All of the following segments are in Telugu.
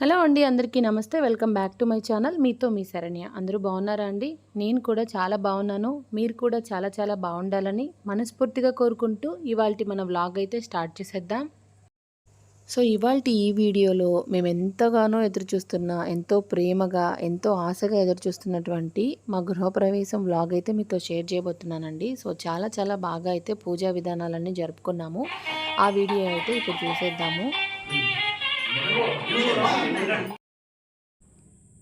హలో అండి అందరికీ నమస్తే. Welcome back to my channel. మీతో మీ శరణ్య. అందరూ బాగున్నారా అండి? నేను కూడా చాలా బాగున్నాను. మీరు కూడా చాలా చాలా బాగుండాలని మనస్ఫూర్తిగా కోరుకుంటూ ఇవాళ మన వ్లాగ్ అయితే స్టార్ట్ చేసేద్దాం. సో ఇవాళ ఈ వీడియోలో మేము ఎంతగానో ఎదురు చూస్తున్న ఎంతో ప్రేమగా ఎంతో ఆశగా ఎదురు చూస్తున్నటువంటి మా గృహప్రవేశం వ్లాగ్ అయితే మీతో షేర్ చేయబోతున్నానండి. సో చాలా చాలా బాగా అయితే పూజా విధానాలన్నీ జరుపుకున్నాము. ఆ వీడియో అయితే ఇప్పుడు చూసేద్దాము.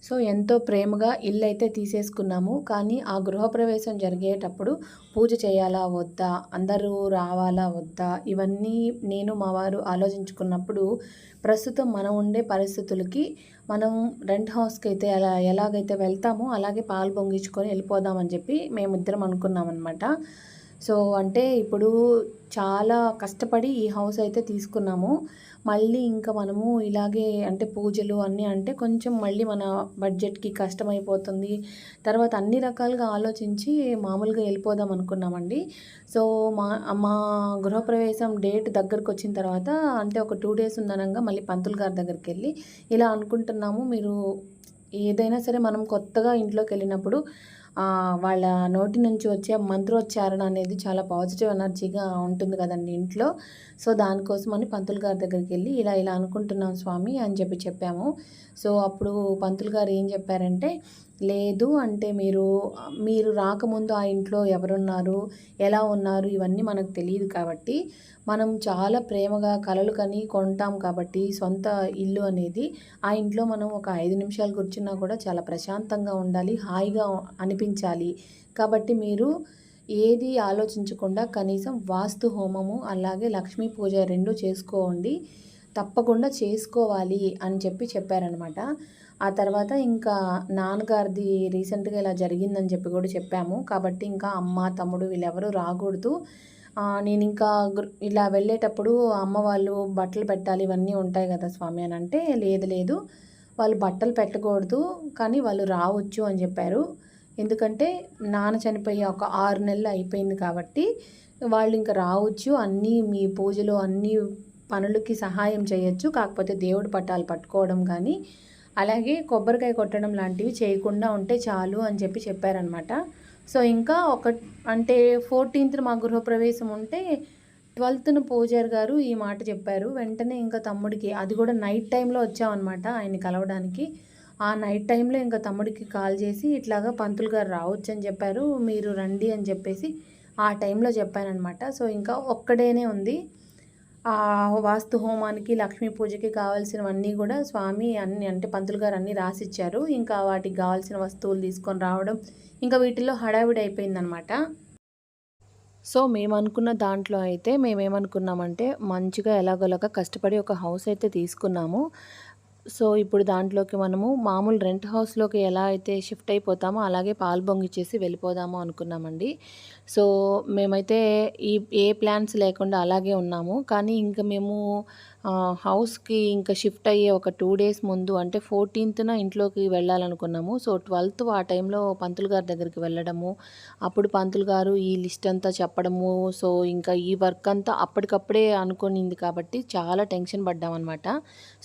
సో ఎంతో ప్రేమగా ఇల్లు అయితే తీసేసుకున్నాము. కానీ ఆ గృహప్రవేశం జరిగేటప్పుడు పూజ చేయాలా వద్దా? అందరూ రావాలా వద్దా? ఇవన్నీ నేను మా వారు ఆలోచించుకున్నప్పుడు ప్రస్తుతం మనం ఉండే పరిస్థితులకి మనం రెంట్ హౌస్కి అయితే ఎలా ఎలాగైతే వెళ్తామో అలాగే పాలు పొంగించుకొని వెళ్ళిపోదామని చెప్పి మేమిద్దరం అనుకున్నాం అనమాట సో అంటే ఇప్పుడు చాలా కష్టపడి ఈ హౌస్ అయితే తీసుకున్నాము. మళ్ళీ ఇంకా మనము ఇలాగే అంటే పూజలు అన్నీ అంటే కొంచెం మళ్ళీ మన బడ్జెట్కి కష్టమైపోతుంది. తర్వాత అన్ని రకాలుగా ఆలోచించి మామూలుగా వెళ్ళిపోదాం అనుకున్నామండి. సో మా మా గృహప్రవేశం డేట్ దగ్గరకు వచ్చిన తర్వాత అంటే ఒక టూ డేస్ ఉందనంగా మళ్ళీ పంతులు గారి దగ్గరికి వెళ్ళి ఇలా అనుకుంటున్నాము. మీరు ఏదైనా సరే మనం కొత్తగా ఇంట్లోకి వెళ్ళినప్పుడు వాళ్ళ నోటి నుంచి వచ్చే మంత్రోచ్చారణ అనేది చాలా పాజిటివ్ ఎనర్జీగా ఉంటుంది కదండి ఇంట్లో. సో దానికోసమని పంతులు గారి దగ్గరికి వెళ్ళి ఇలా ఇలా అనుకుంటున్నాం స్వామి అని చెప్పి చెప్పాము. సో అప్పుడు పంతులు గారు ఏం చెప్పారంటే లేదు అంటే మీరు మీరు రాకముందు ఆ ఇంట్లో ఎవరున్నారు ఎలా ఉన్నారు ఇవన్నీ మనకు తెలియదు కాబట్టి మనం చాలా ప్రేమగా కలలు కని కొంటాం కాబట్టి సొంత ఇల్లు అనేది ఆ ఇంట్లో మనం ఒక ఐదు నిమిషాలు కూర్చున్నా కూడా చాలా ప్రశాంతంగా ఉండాలి హాయిగా అనిపించాలి. కాబట్టి మీరు ఏది ఆలోచించకుండా కనీసం వాస్తు హోమము అలాగే లక్ష్మీ పూజ రెండు చేసుకోండి తప్పకుండా చేసుకోవాలి అని చెప్పి చెప్పారనమాట ఆ తర్వాత ఇంకా నాన్నగారిది రీసెంట్గా ఇలా జరిగిందని చెప్పి కూడా చెప్పాము. కాబట్టి ఇంకా అమ్మ తమ్ముడు వీళ్ళెవరూ రాకూడదు. నేను ఇంకా ఇలా వెళ్ళేటప్పుడు అమ్మ వాళ్ళు బట్టలు పెట్టాలి ఇవన్నీ ఉంటాయి కదా స్వామి అని అంటే లేదు లేదు. వాళ్ళు బట్టలు పెట్టకూడదు కానీ వాళ్ళు రావచ్చు అని చెప్పారు. ఎందుకంటే నాన్న చనిపోయి ఒక ఆరు నెలలు అయిపోయింది కాబట్టి వాళ్ళు ఇంకా రావచ్చు అన్నీ మీ పూజలు అన్నీ పనులకి సహాయం చేయొచ్చు. కాకపోతే దేవుడు పట్టాలు పట్టుకోవడం కానీ అలాగే కొబ్బరికాయ కొట్టడం లాంటివి చేయకుండా ఉంటే చాలు అని చెప్పి చెప్పారనమాట సో ఇంకా ఒక అంటే ఫోర్టీన్త్ మా గృహప్రవేశం ఉంటే ట్వెల్త్న పూజారి గారు ఈ మాట చెప్పారు. వెంటనే ఇంకా తమ్ముడికి అది కూడా నైట్ టైంలో వచ్చామన్నమాట ఆయన్ని కలవడానికి. ఆ నైట్ టైంలో ఇంకా తమ్ముడికి కాల్ చేసి ఇట్లాగా పంతులు గారు రావచ్చు అని చెప్పారు మీరు రండి అని చెప్పేసి ఆ టైంలో చెప్పానమాట సో ఇంకా ఒక్కడేనే ఉంది. వాస్తు హోమానికి లక్ష్మీ పూజకి కావాల్సినవన్నీ కూడా స్వామి అన్ని అంటే పంతులు గారు అన్నీ రాసిచ్చారు. ఇంకా వాటికి కావాల్సిన వస్తువులు తీసుకొని రావడం ఇంకా వీటిల్లో హడావిడి అయిపోయిందనమాట సో మేము అనుకున్న దాంట్లో అయితే మేమేమనుకున్నామంటే మంచిగా ఎలాగోలాగా కష్టపడి ఒక హౌస్ అయితే తీసుకున్నాము. సో ఇప్పుడు దాంట్లోకి మనము మామూలు రెంట్ హౌస్లోకి ఎలా అయితే షిఫ్ట్ అయిపోతామో అలాగే పాలు బొంగిచ్చేసి వెళ్ళిపోదాము అనుకున్నామండి. సో మేమైతే ఈ ఏ ప్లాన్స్ లేకుండా అలాగే ఉన్నాము. కానీ ఇంకా మేము హౌస్కి ఇంకా షిఫ్ట్ అయ్యే ఒక టూ డేస్ ముందు అంటే ఫోర్టీన్త్న ఇంట్లోకి వెళ్ళాలనుకున్నాము. సో ట్వెల్త్ ఆ టైంలో పంతులు గారి దగ్గరికి వెళ్ళడము అప్పుడు పంతులు గారు ఈ లిస్ట్ అంతా చెప్పడము. సో ఇంకా ఈ వర్క్ అంతా అప్పటికప్పుడే అనుకునింది కాబట్టి చాలా టెన్షన్ పడ్డామన్నమాట.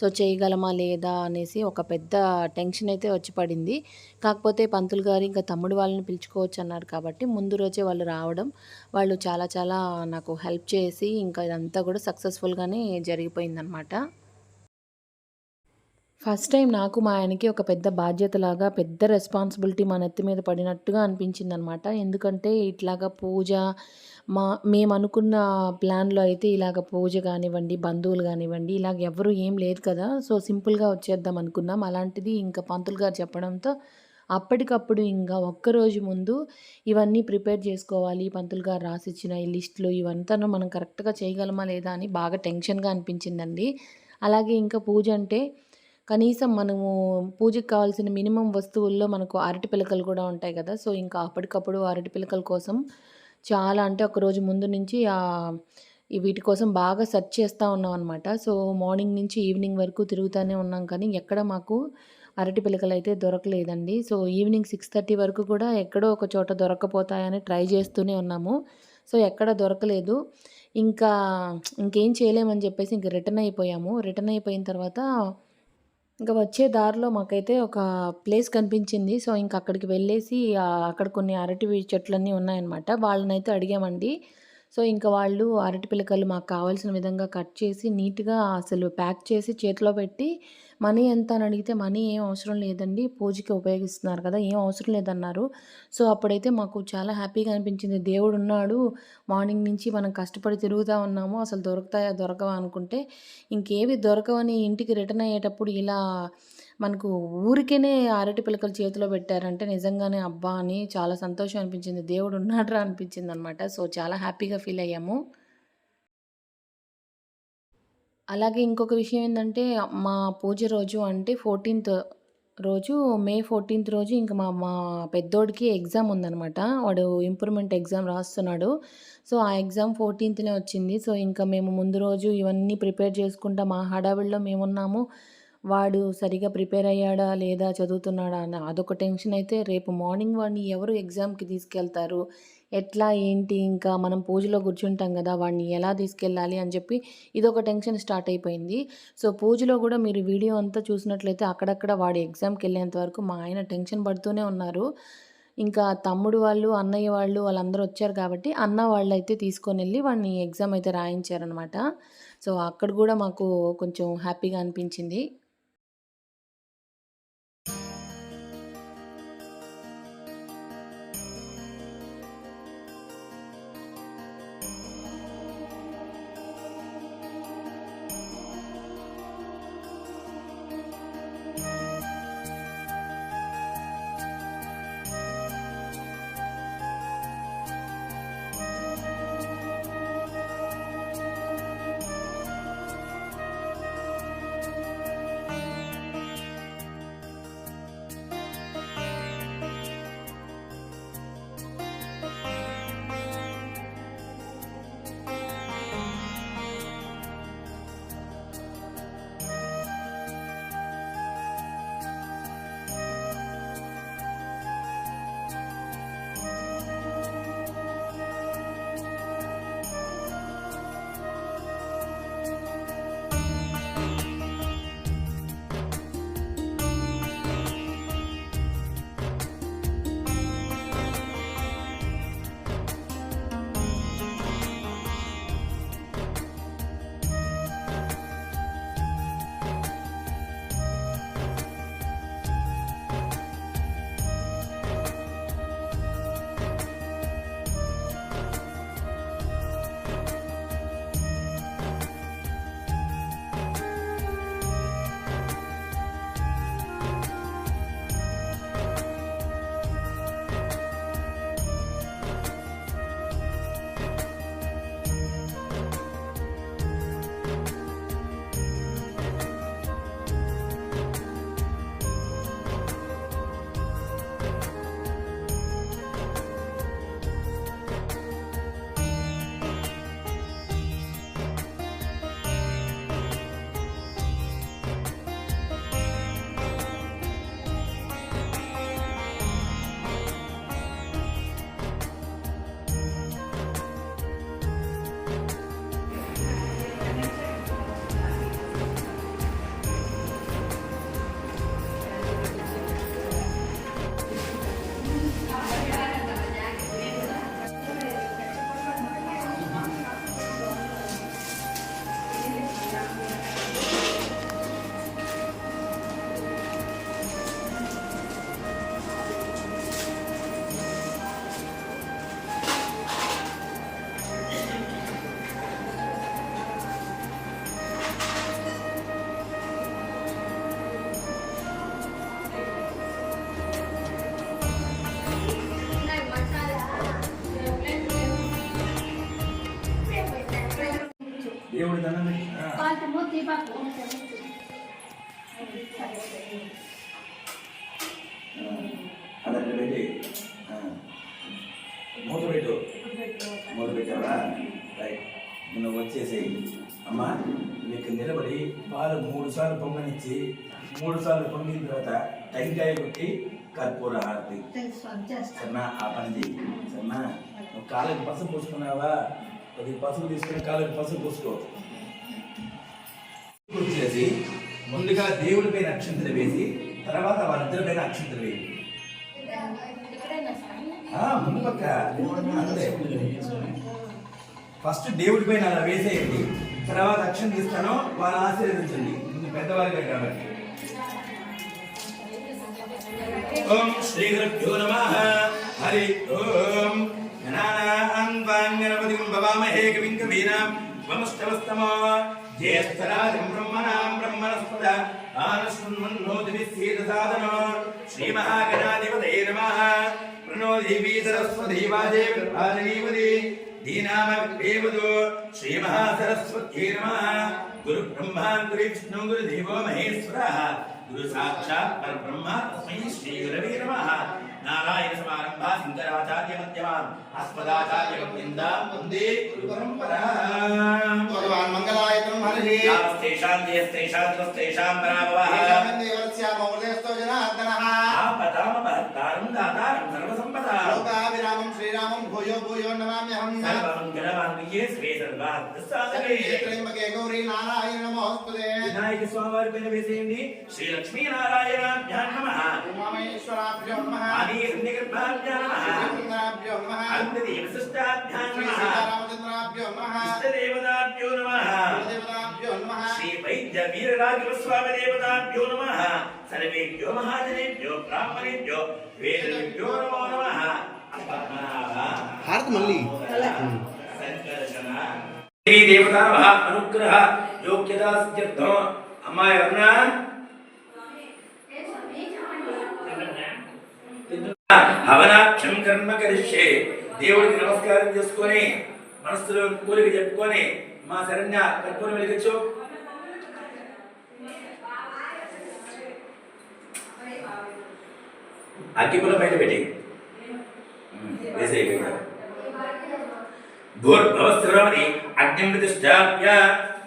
సో చేయగలమా లేదా అనేసి ఒక పెద్ద టెన్షన్ అయితే వచ్చి పడింది. కాకపోతే పంతులు గారు ఇంకా తమ్ముడు వాళ్ళని పిలుచుకోవచ్చు అన్నారు కాబట్టి ముందు రోజే వాళ్ళు రావడం వాళ్ళు చాలా చాలా నాకు హెల్ప్ చేసి ఇంకా ఇదంతా కూడా సక్సెస్ఫుల్గానే జరిగిపోయిందనమాట ఫస్ట్ టైం నాకు మా ఆయనకి ఒక పెద్ద బాధ్యతలాగా పెద్ద రెస్పాన్సిబిలిటీ మా నెత్తి మీద పడినట్టుగా అనిపించింది అనమాట ఎందుకంటే ఇట్లాగా పూజ మా మేము అనుకున్న ప్లాన్లో అయితే ఇలాగ పూజ కానివ్వండి బంధువులు కానివ్వండి ఇలాగ ఎవరు ఏం లేదు కదా. సో సింపుల్గా వచ్చేద్దాం అనుకున్నాం. అలాంటిది ఇంకా పంతులు గారు చెప్పడంతో అప్పటికప్పుడు ఇంకా ఒక్కరోజు ముందు ఇవన్నీ ప్రిపేర్ చేసుకోవాలి. పంతులు గారు రాసిచ్చిన ఈ లిస్టులు ఇవంతా మనం కరెక్ట్గా చేయగలమా లేదా అని బాగా టెన్షన్గా అనిపించిందండి. అలాగే ఇంకా పూజ అంటే కనీసం మనము పూజకి కావాల్సిన మినిమం వస్తువుల్లో మనకు అరటి పిలకలు కూడా ఉంటాయి కదా. సో ఇంకా అప్పటికప్పుడు అరటి పిలకల కోసం చాలా అంటే ఒకరోజు ముందు నుంచి వీటి కోసం బాగా సెర్చ్ చేస్తూ ఉన్నాం అనమాట సో మార్నింగ్ నుంచి ఈవినింగ్ వరకు తిరుగుతూనే ఉన్నాం కానీ ఎక్కడ మాకు అరటి పిలకలు అయితే దొరకలేదండి సో ఈవినింగ్ సిక్స్ థర్టీ వరకు కూడా ఎక్కడో ఒక చోట దొరకపోతాయని ట్రై చేస్తూనే ఉన్నాము సో ఎక్కడ దొరకలేదు ఇంకా ఇంకేం చేయలేమని చెప్పేసి ఇంక రిటర్న్ అయిపోయాము రిటర్న్ అయిపోయిన తర్వాత ఇంకా వచ్చే దారిలో మాకైతే ఒక ప్లేస్ కనిపించింది. సో, ఇంక అక్కడికి వెళ్ళేసి అక్కడ కొన్ని అరటి చెట్లన్నీ ఉన్నాయన్నమాట. వాళ్ళనైతే అడిగామండి. సో, ఇంకా వాళ్ళు అరటి పిలకలు మాకు కావాల్సిన విధంగా కట్ చేసి నీట్‌గా అసలు ప్యాక్ చేసి చేతిలో పెట్టి మనీ ఎంత అని అడిగితే మనీ ఏం అవసరం లేదండి. పూజకి ఉపయోగిస్తున్నారు కదా! ఏం అవసరం లేదన్నారు. సో, అప్పుడైతే మాకు చాలా హ్యాపీగా అనిపించింది. దేవుడు ఉన్నాడు మార్నింగ్ నుంచి మనం కష్టపడి తిరుగుతా ఉన్నాము. అసలు దొరుకుతాయా? దొరకవా? అనుకుంటే ఇంకేవి దొరకవని ఇంటికి రిటర్న్ అయ్యేటప్పుడు ఇలా మనకు ఊరికేనే అరటి పిలకలు చేతిలో పెట్టారంటే నిజంగానే అబ్బా! అని చాలా సంతోషం అనిపించింది. దేవుడు ఉన్నట్రా అనిపించింది అనమాట సో, చాలా హ్యాపీగా ఫీల్ అయ్యాము. అలాగే ఇంకొక విషయం ఏంటంటే మా పూజ రోజు అంటే 14థ్ రోజు మే 14థ్ రోజు ఇంకా మా మా పెద్దోడికి ఎగ్జామ్ ఉందనమాట. వాడు ఇంప్రూవ్‌మెంట్ ఎగ్జామ్ రాస్తున్నాడు. సో, ఆ ఎగ్జామ్ 14థ్‌నే వచ్చింది. సో, ఇంకా మేము ముందు రోజు ఇవన్నీ ప్రిపేర్ చేసుకుంటా మా హడావిడిలో మేమున్నాము. వాడు సరిగ్గా ప్రిపేర్ అయ్యాడా? లేదా? చదువుతున్నాడా? అని అదొక టెన్షన్ అయితే రేపు మార్నింగ్ వాడిని ఎవరు ఎగ్జామ్‌కి తీసుకెళ్తారు? ఎట్లా? ఏంటి? ఇంకా మనం పూజలో కూర్చుంటాం కదా వాడిని ఎలా తీసుకెళ్ళాలి? అని చెప్పి ఇదొక టెన్షన్ స్టార్ట్ అయిపోయింది. సో, పూజలో కూడా మీరు వీడియో అంతా చూసినట్లయితే అక్కడక్కడ వాడి ఎగ్జామ్కి వెళ్ళేంత వరకు మా ఆయన టెన్షన్ పడుతూనే ఉన్నారు. ఇంకా తమ్ముడు వాళ్ళు, అన్నయ్య వాళ్ళు వాళ్ళందరూ వచ్చారు కాబట్టి అన్న వాళ్ళైతే తీసుకొనెళ్ళి వాడిని ఎగ్జామ్ అయితే రాయించారనమాట. సో, అక్కడ కూడా మాకు కొంచెం హ్యాపీగా అనిపించింది. దేవుడి దండం పెట్టి ఆ, మూత పెట్టు మూత పెట్టావా రైట్ నువ్వు వచ్చేసేయి అమ్మా నీకు నిలబడి పాలు మూడు సార్లు పొంగనిచ్చి మూడు సార్లు పొంగిన తర్వాత టెంకాయ కొట్టి కర్పూర హారతి సరేనా ఆ పని చెయ్యి సరేనా నువ్వు కాళ్ళకి పసుపు పూసుకున్నావా అది పసుపు తీసుకుని కాళ్ళకి పసుపు పూసుకో. వచ్చేసి ముందుగా దేవుడి పైన అక్షంతలు వేసి తర్వాత వాళ్ళిద్దరి పైన అక్షంతలు వేయండి ఆ, ముందు పక్క ఫస్ట్ దేవుడి పైన అలా వేసేయండి. తర్వాత అక్షం తీస్తాను వాళ్ళ ఆశీర్వదించండి. ముందు పెద్దవారిగా కాబట్టి. ఓం శ్రీ గురుభ్యో నమ. హరి ఓం జ్ఞాన త్వాం గణపతిం భవామహే కవిం కవీనాం వమస్తవస్తమో జ్యేష్ఠరాజం బ్రహ్మణాం బ్రహ్మణస్పద ఆనశృణ్వన్నోతిభిः సాధనో శ్రీమహాగణాధిపతే నమః ప్రణో దేవీ సరస్వతీ వాదేవి రాజనీవతి దీనామగ్రేవదు శ్రీమహాసరస్వత్యై నమః గురు బ్రహ్మా గురు విష్ణు గురు దేవో నారాయణ సమారంభా శంకరాచార్య మధ్యమాం అస్మదాచార్య మధ్యందాం వందే గురు పరంపరా భగవాన్ మంగళాయతం హరి యావస్తేషాం జయస్తేషాం త్వస్తేషాం పరాభవః దేవస్య మౌలేస్తో జనార్దనః ఆపదామ భర్తారం దాతారం సర్వసంపదా లోకాభిరామం శ్రీరామం భూయో భూయో నమామ్యహం సర్వమంగళమాంగళ్యే శ్రీ త్రయంబకే గౌరీ నారాయణ నమోస్తుతే వినాయక స్వామి వారి పైన వేసేయండి శ్రీ లక్ష్మీ నమః ఆది సంధిగర్భాభ్యాం నమః శ్రీచంద్రాభ్యో నమః అంతది విశిష్టాభ్యాం శ్రీ నమః సీతారామచంద్రాభ్యో నమః. ఇష్టదేవతాభ్యో నమః. దేవతాభ్యో నమః. శ్రీ వైద్య వీరరాఘవ స్వామి దేవతాభ్యో నమః. సర్వేభ్యో మహాజనేభ్యో బ్రాహ్మణేభ్యో హవనాక్షం కర్మ కరిష్యే. దేవుడికి నమస్కారం చేసుకొని మనసులో కోరిక చెప్పుకొని మా శరణ్య కర్పూరం వెలిగించు. అగ్గిపుల బయట పెట్టి. వేసేయి భూర్భవస్వరమని అగ్ని ప్రతిష్టాప్య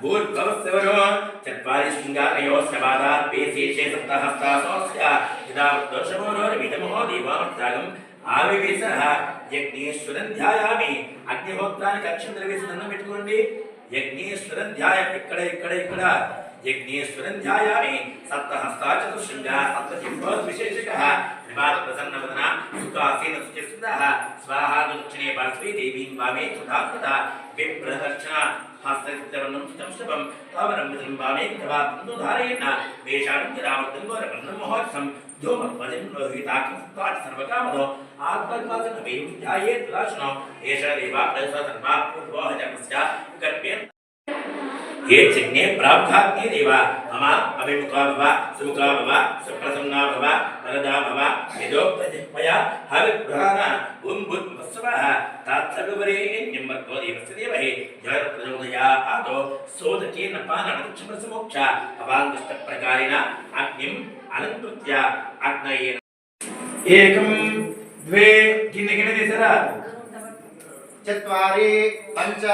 భూర్భవస్వరో చత్వారి శృంగారయో శవాదాత్ పేశేషే సప్తహస్తాసోస్య యదా దోషమోరో వితమో దీవామత్యాగం ఆవివేశః యజ్ఞేశ్వరం ధ్యాయామి అగ్నిహోత్రానికి అక్షంతర వేసి దండం పెట్టుకోండి యజ్ఞేశ్వరం ధ్యాయం ఇక్కడ ఇక్కడ ఇక్కడ యజ్ఞేశ్వరం ధ్యాయామి సప్తహస్తా చతుశృంగా సప్తజిహ్వోద్ విశేషకః త్రిపాద ప్రసన్నవదన సుఖాసీన సుచిస్సుదః స్వాహా దక్షిణే పార్శ్వే దేవీం వామే సుధాకృత విప్రదక్షిణ हस्तचरणं संस्तपं तावरम्बजं वामे प्रभातं धारयेन्न वेषाणं जरावर्तं गौरवर्णं महोत्सं धूमध्वजं लोहिताख्यं सुत्वात् सर्वकामधो आत्मज्वासनवीं ध्यायेत् लाशनो एष देवा प्रयसा सर्वात्मो भोः जन्मस्य कर्म्येत् ये चिन्हे प्राप्ताद्य देव मम अभिमुखा भव सुमुखा भव सुप्रसन्ना भव वरदा भव यदोक्तजिह्मया हविप्रधान ओं बुद्वत्सवः तात्सर्वरेण्यम्बर्गो देवस्य देवहे जगत्प्रचोदया आदो सोदकेन पानमक्षमसमोक्ष अवाङ्गुष्टप्रकारेण अग्निम् ಅಲಂಕೃತ್ಯ ಆಜ್ಞೆಯೇನ ಏಕಂ ದ್ವೇ द्वे ಗಿಣದಿ ಸರ ಚತ್ವಾರಿ ಪಂಚ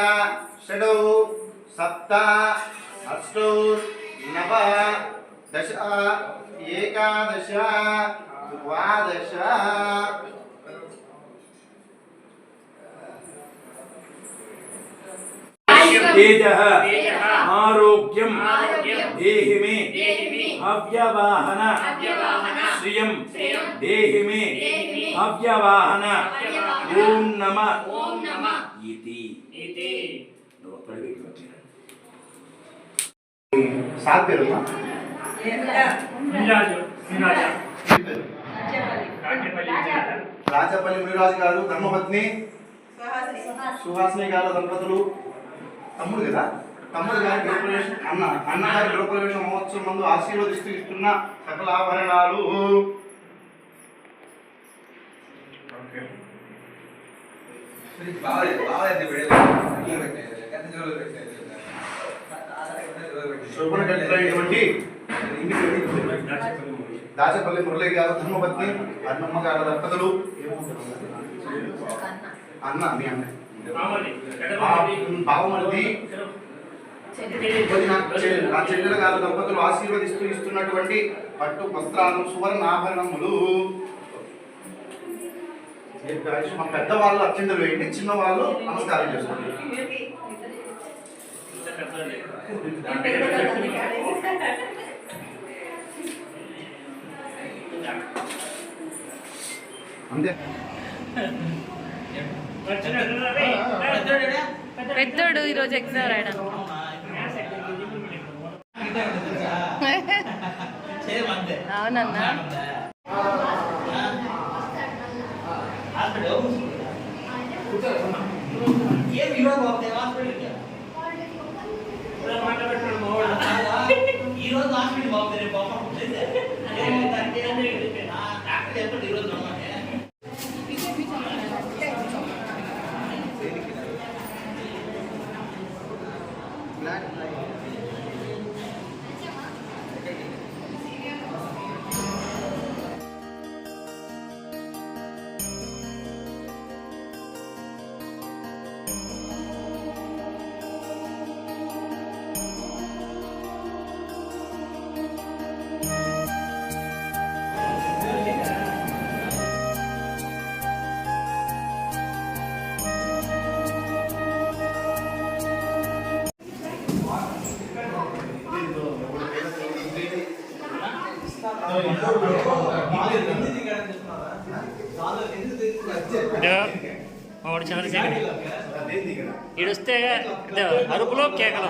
ಷಡೌ सप्त अष्टौ नव दश एकादश द्वादश। आरोग्यम आरोग्यं देहि मे अव्यवाहन। श्रियं देहि अव्यवाहन। ॐ नमः। इति సార్ పేరు రాజపల్లి మునిరాజు గారు ధర్మపత్ని. సుహాసిని. గారు దంపతులు. తమ్ముడు కదా? తమ్ముడు గారి గృహప్రవేశం అన్న అన్న గారి గృహప్రవేశం మహోత్సవం ముందు ఆశీర్వదిస్తూ ఇస్తున్న సకల ఆభరణాలు. శోభనకైనటువంటి దాచపల్లి మురళి గారు ధర్మపత్ని అన్నమ్మ గారి దంపతులు. అన్న మీ అన్న. నా చెల్లెల గారి దంపతులు ఆశీర్వదిస్తూ ఇస్తున్నటువంటి పట్టు వస్త్రాలు సువర్ణ ఆభరణములు. మా పెద్దవాళ్ళు అత్యంతలు వేయండి చిన్న వాళ్ళు నమస్కారం చేసుకోండి. పెద్దోడు ఈరోజు ఎగ్జామ్ రాయడం అవునన్నా ఏం ఇవ్వబోతే హాస్పిటల్కి ఈ రోజు హాస్పిటల్ బాగుంది రేపు బాగుంటుంది డాక్టర్ చెప్పండి ఈ రోజు రమ్మని అరుపులో కేకలు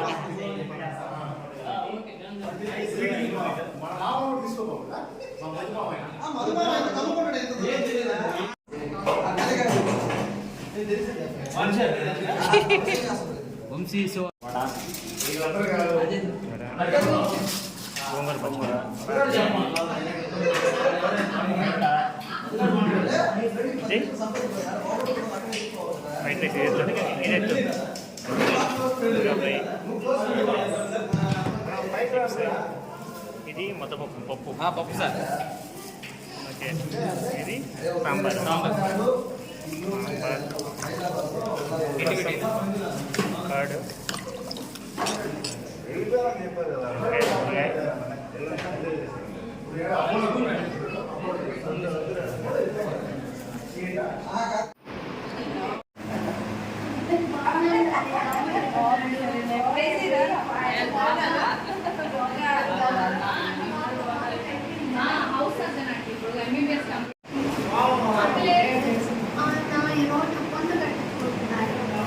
వంశీ సో గోంగూర పచ్చడి ఇది? మొత్తపప్పు పప్పు. పప్పు. సార్. ఓకే. ఇది సాంబార్. సాంబార్. కర్డ్.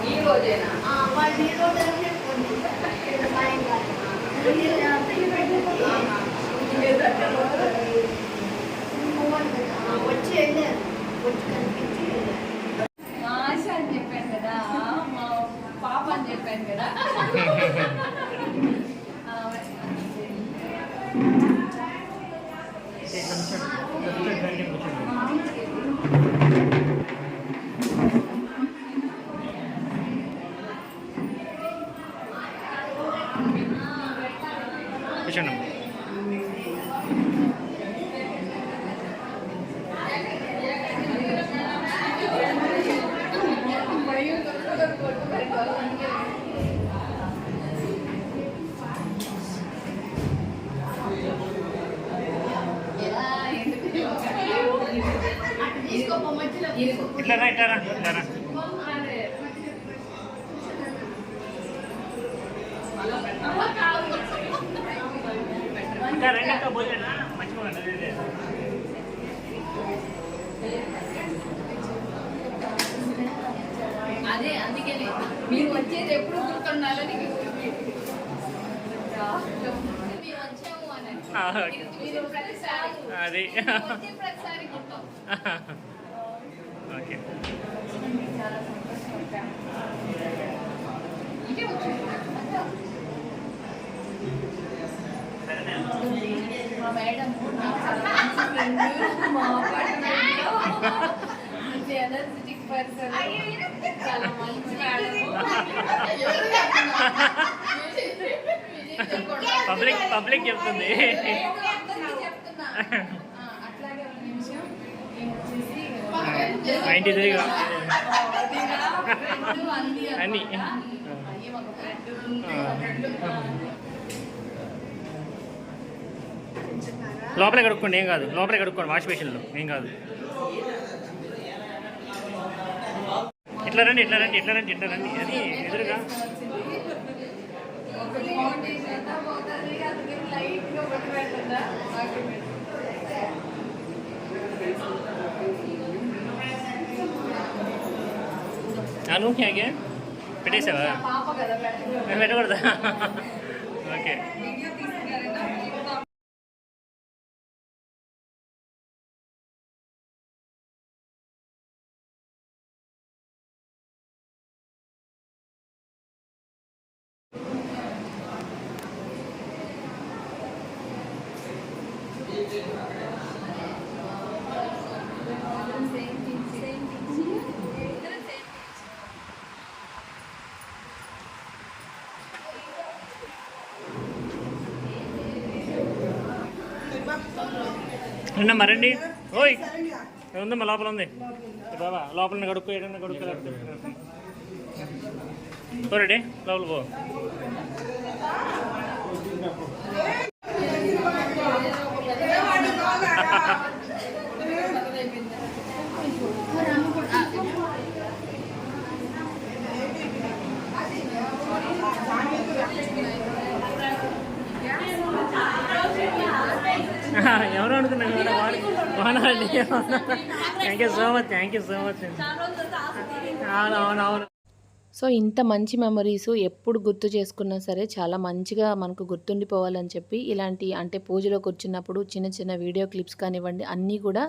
ఈ రోజేనా వాళ్ళు ఈ రోజు వచ్చి వెళ్ళారు వచ్చి కనిపించి వెళ్ళారు మా ఆశ అని చెప్పాను కదా మా పాప అని చెప్పాను కదా ఆ, కూర్చోండి ఎలా ఎందుకు తీసుకోపో మధ్యలో ఇట్లా రా ఇట్లా రా ఇట్లా రా ఇంకా రెండు ఇంకా పోలేనా మర్చిపోకండి అదే అదే. అదే అందుకని మీరు వచ్చేది ఎప్పుడు గుర్తుండాలని అది. ఓకే. మేడం మా ఎనర్జెటిక్ పర్సన్ చాలా మంచి పబ్లిక్ పబ్లిక్ చెప్తుంది ఇంటి ఎదురుగా. అన్ని అన్ని. అయ్యి ఒక ఫ్రెండ్ లోపలే కడుక్కోండి ఏం కాదు లోపలే కడుక్కోండి వాష్ బేసిన్లో ఏం కాదు ఇట్లా రండి ఇట్లా రండి ఇట్లా రండి ఇట్లా రండి అని ఎదురుగా. అనూహ్య పెట్టకూడదా? ఓకే. నిన్న మరండి. ఓయ్. ఉందమ్మా లోపల ఉంది. బాబా లోపల కడుక్కో ఏదన్నా కడుక్కో రెడీ లోపల పో. ఎవరు అనుకున్నాను కదా వానాలి thank you so much thank you so much అవునవునవును సో ఇంత మంచి మెమరీస్ ఎప్పుడు గుర్తు చేసుకున్నా సరే చాలా మంచిగా మనకు గుర్తుండిపోవాలని చెప్పి ఇలాంటి అంటే పూజలో కూర్చున్నప్పుడు చిన్న చిన్న వీడియో క్లిప్స్ కానివ్వండి అన్నీ కూడా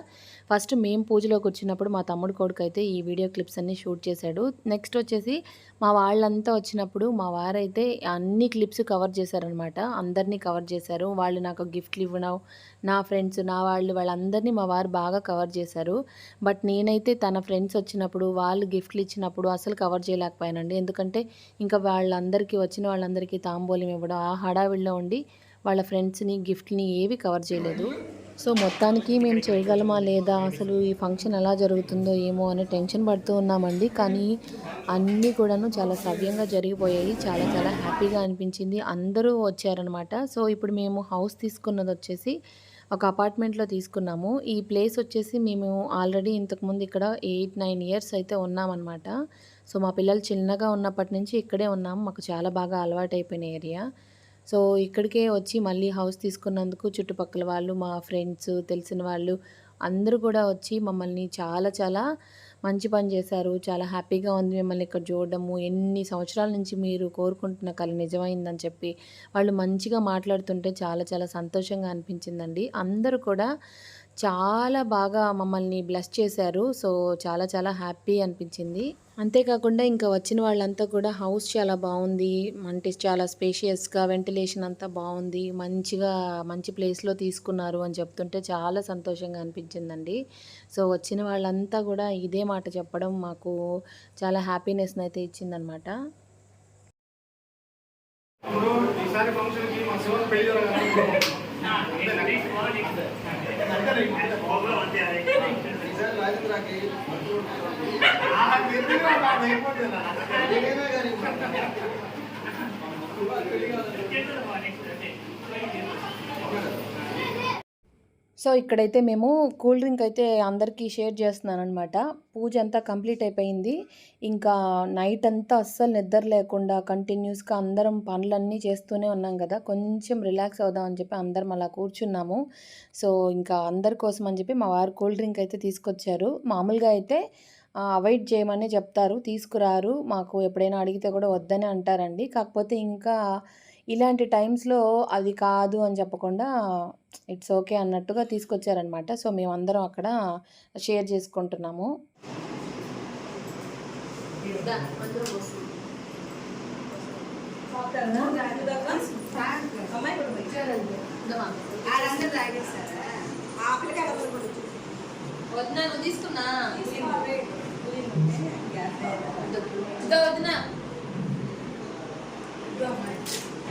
ఫస్ట్ మేము పూజలో కూర్చున్నప్పుడు మా తమ్ముడు కొడుకు అయితే ఈ వీడియో క్లిప్స్ అన్నీ షూట్ చేశాడు. నెక్స్ట్ వచ్చేసి మా వాళ్ళంతా వచ్చినప్పుడు మా వారైతే అన్ని క్లిప్స్ కవర్ చేశారనమాట అందరినీ కవర్ చేశారు. వాళ్ళు నాకు గిఫ్ట్లు ఇవ్వడం నా ఫ్రెండ్స్ నా వాళ్ళు వాళ్ళందరినీ మా వారు బాగా కవర్ చేశారు. బట్ నేనైతే తన ఫ్రెండ్స్ వచ్చినప్పుడు వాళ్ళు గిఫ్ట్లు ఇచ్చినప్పుడు అసలు కవర్ చేయలేకపోయానండి. ఎందుకంటే ఇంకా వాళ్ళందరికీ వచ్చిన వాళ్ళందరికీ తాంబూలం ఇవ్వడం ఆ హడావిడిలో ఉండి వాళ్ళ ఫ్రెండ్స్ని గిఫ్ట్ని ఏవి కవర్ చేయలేదు. సో మొత్తానికి మేము చేయగలమా లేదా అసలు ఈ ఫంక్షన్ ఎలా జరుగుతుందో ఏమో అని టెన్షన్ పడుతూ ఉన్నామండి. కానీ అన్నీ కూడాను చాలా సవ్యంగా జరిగిపోయాయి. చాలా చాలా హ్యాపీగా అనిపించింది. అందరూ వచ్చారనమాట. సో ఇప్పుడు మేము హౌస్ తీసుకున్నది వచ్చేసి ఒక అపార్ట్మెంట్లో తీసుకున్నాము. ఈ ప్లేస్ వచ్చేసి మేము ఆల్రెడీ ఇంతకుముందు ఇక్కడ ఎయిట్ నైన్ ఇయర్స్ అయితే ఉన్నామన్నమాట సో మా పిల్లలు చిన్నగా ఉన్నప్పటి నుంచి ఇక్కడే ఉన్నాము మాకు చాలా బాగా అలవాటు అయిపోయిన ఏరియా. సో ఇక్కడికే వచ్చి మళ్ళీ హౌస్ తీసుకున్నందుకు చుట్టుపక్కల వాళ్ళు మా ఫ్రెండ్స్ తెలిసిన వాళ్ళు అందరూ కూడా వచ్చి మమ్మల్ని చాలా చాలా మంచి పని చేశారు. చాలా హ్యాపీగా ఉంది మిమ్మల్ని ఇక్కడ చూడడము. ఎన్ని సంవత్సరాల నుంచి మీరు కోరుకుంటున్న కళ నిజమైందని చెప్పి వాళ్ళు మంచిగా మాట్లాడుతుంటే చాలా చాలా సంతోషంగా అనిపించిందండి. అందరూ కూడా చాలా బాగా మమ్మల్ని బ్లెస్ చేశారు. సో చాలా చాలా హ్యాపీ అనిపించింది. అంతేకాకుండా ఇంకా వచ్చిన వాళ్ళంతా కూడా హౌస్ చాలా బాగుంది అంటే చాలా స్పేషియస్గా వెంటిలేషన్ అంతా బాగుంది మంచిగా మంచి ప్లేస్లో తీసుకున్నారు అని చెప్తుంటే చాలా సంతోషంగా అనిపించిందండి. సో వచ్చిన వాళ్ళంతా కూడా ఇదే మాట చెప్పడం మాకు చాలా హ్యాపీనెస్ని అయితే ఇచ్చిందనమాట ఈసారి ఫంక్షన్కి మా శివన్ సో ఇక్కడైతే మేము కూల్ డ్రింక్ అయితే అందరికీ షేర్ చేస్తున్నాను అనమాట పూజ అంతా కంప్లీట్ అయిపోయింది. ఇంకా నైట్ అంతా అస్సలు నిద్ర లేకుండా కంటిన్యూస్గా అందరం పనులన్నీ చేస్తూనే ఉన్నాం కదా. కొంచెం రిలాక్స్ అవుదాం అని చెప్పి అందరం అలా కూర్చున్నాము. సో ఇంకా అందరి కోసం అని చెప్పి మా వారు కూల్ డ్రింక్ అయితే తీసుకొచ్చారు. మామూలుగా అయితే అవాయిడ్ చేయమని చెప్తారు. తీసుకురారు. మాకు ఎప్పుడైనా అడిగితే కూడా వద్దని అంటారండి. కాకపోతే ఇంకా ఇలాంటి టైమ్స్లో అది కాదు అని చెప్పకుండా ఇట్స్ ఓకే అన్నట్టుగా తీసుకొచ్చారనమాట సో మేమందరం అక్కడ షేర్ చేసుకుంటున్నాము వదినా నువ్వు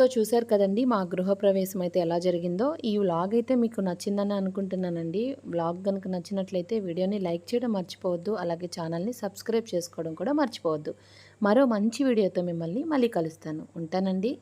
సో చూశారు కదండి మా గృహప్రవేశం అయితే ఎలా జరిగిందో. ఈ వ్లాగ్ అయితే మీకు నచ్చిందని అనుకుంటున్నానండి. వ్లాగ్ కనుక నచ్చినట్లయితే వీడియోని లైక్ చేయడం మర్చిపోవద్దు అలాగే ఛానల్ని సబ్స్క్రైబ్ చేసుకోవడం కూడా మర్చిపోవద్దు. మరో మంచి వీడియోతో మిమ్మల్ని మళ్ళీ కలుస్తాను. ఉంటానండి.